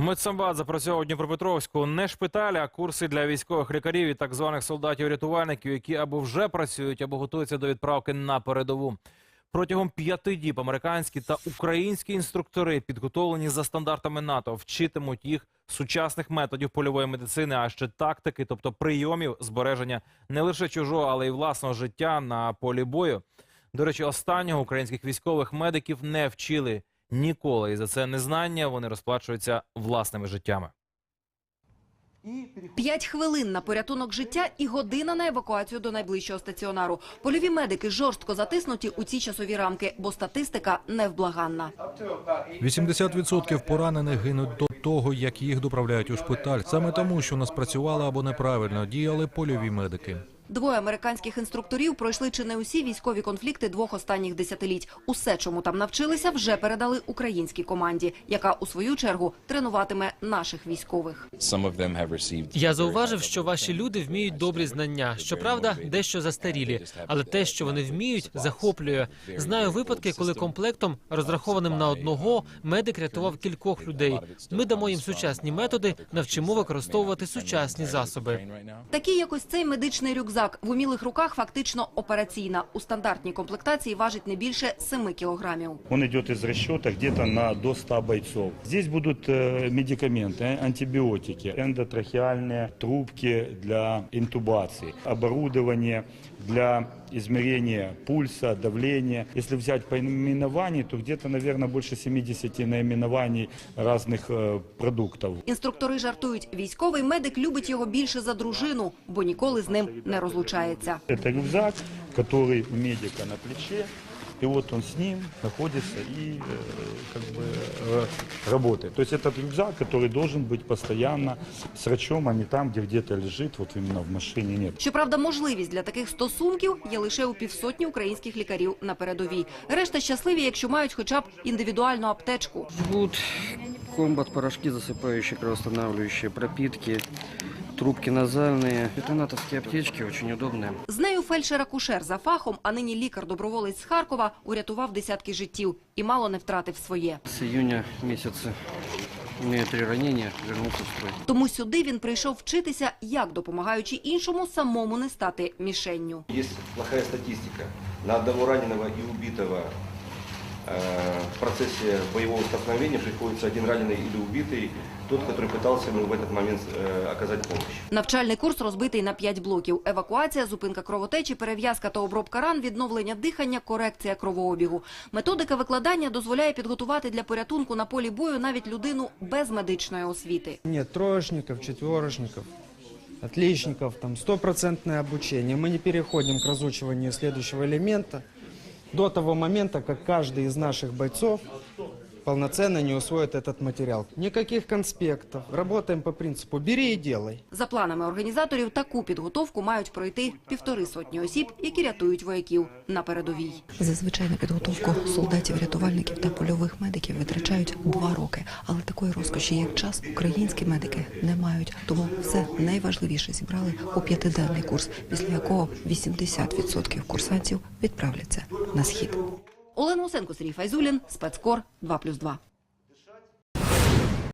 Медсамбат запрацьовував у Дніпропетровську не шпиталі, а курси для військових лікарів і так званих солдатів-рятувальників, які або вже працюють, або готуються до відправки на передову. Протягом п'яти діб американські та українські інструктори, підготовлені за стандартами НАТО, вчитимуть їх сучасних методів польової медицини, а ще тактики, тобто прийомів збереження не лише чужого, але й власного життя на полі бою. До речі, останнього українських військових медиків не вчили ніколи, і за це незнання вони розплачуються власними життями. П'ять хвилин на порятунок життя і година на евакуацію до найближчого стаціонару. Польові медики жорстко затиснуті у ці часові рамки, бо статистика невблаганна. 80% поранених гинуть до того, як їх доправляють у шпиталь, саме тому, що не спрацювали або неправильно діяли польові медики. Двоє американських інструкторів пройшли чи не усі військові конфлікти двох останніх десятиліть. Усе, чому там навчилися, вже передали українській команді, яка у свою чергу тренуватиме наших військових. Я зауважив, що ваші люди вміють добрі знання. Щоправда, дещо застарілі, але те, що вони вміють, захоплює. Знаю випадки, коли комплектом, розрахованим на одного, медик рятував кількох людей. Ми дамо їм сучасні методи, навчимо використовувати сучасні засоби. Такий якось цей медичний рюкзак в умілих руках фактично операційна. У стандартній комплектації важить не більше 7 кілограмів. Он идет из расчета где-то на до 100 бойцов. Здесь будут э, медикаменты, э, антибиотики, эндотрахеальные трубки для интубации, оборудование для измерения пульса, давления. Если взять по наименованию, то где-то, наверное, больше 70 наименований разных э, продуктов. Інструктори жартують, військовий медик любить його більше за дружину, бо ніколи з ним не розлучається. Это рюкзак, который у медика на плече. И вот он с ним находится и э, как бы э, работает. То есть этот рюкзак, который должен быть постоянно с врачом, а не там, где где-то лежит, вот именно в машине нет. Щоправда, можливість для таких стосунків є лише у півсотні українських лікарів на передовій. Решта щасливі, якщо мають хоча б індивідуальну аптечку. Жгут, комбат, порошки засыпающие, кровоостанавливающие, пропитки, трубки назальные. Это натовские аптечки, очень удобные. З нею фельдшер-акушер за фахом, а нині лікар-доброволець з Харкова, урятував десятки життів і мало не втратив своє. С июня месяца имею три ранения, вернулся в строй. Тому сюди він прийшов вчитися, як допомагаючи іншому, самому не стати мішенню. Есть плохая статистика. На одного раненого и убитого э, в процессе боевого столкновения приходится один раненый или убитый, тот, который пытался ему в этот момент э, оказать помощь. Навчальний курс розбитий на п'ять блоків: евакуація, зупинка кровотечі, перев'язка та обробка ран, відновлення дихання, корекція кровообігу. Методика викладання дозволяє підготувати для порятунку на полі бою навіть людину без медичної освіти. Нет троечников, четверочников, отличников, там стопроцентное обучение. Мы не переходим к разучиванию следующего элемента до того момента, как каждый из наших бойцов полноценно не усвоит этот материал. Никаких конспектов. Работаем по принципу «бери и делай». За планами організаторів, таку підготовку мають пройти півтори сотні осіб, які рятують вояків на передовій. Зазвичай на підготовку солдатів-рятувальників та польових медиків витрачають два роки. Але такої розкоші, як час, українські медики не мають. Тому все найважливіше зібрали у п'ятиденний курс, після якого 80% курсантів відправляться на схід. Олена Усенко, Сергій Файзулін, спецкор 2+,2.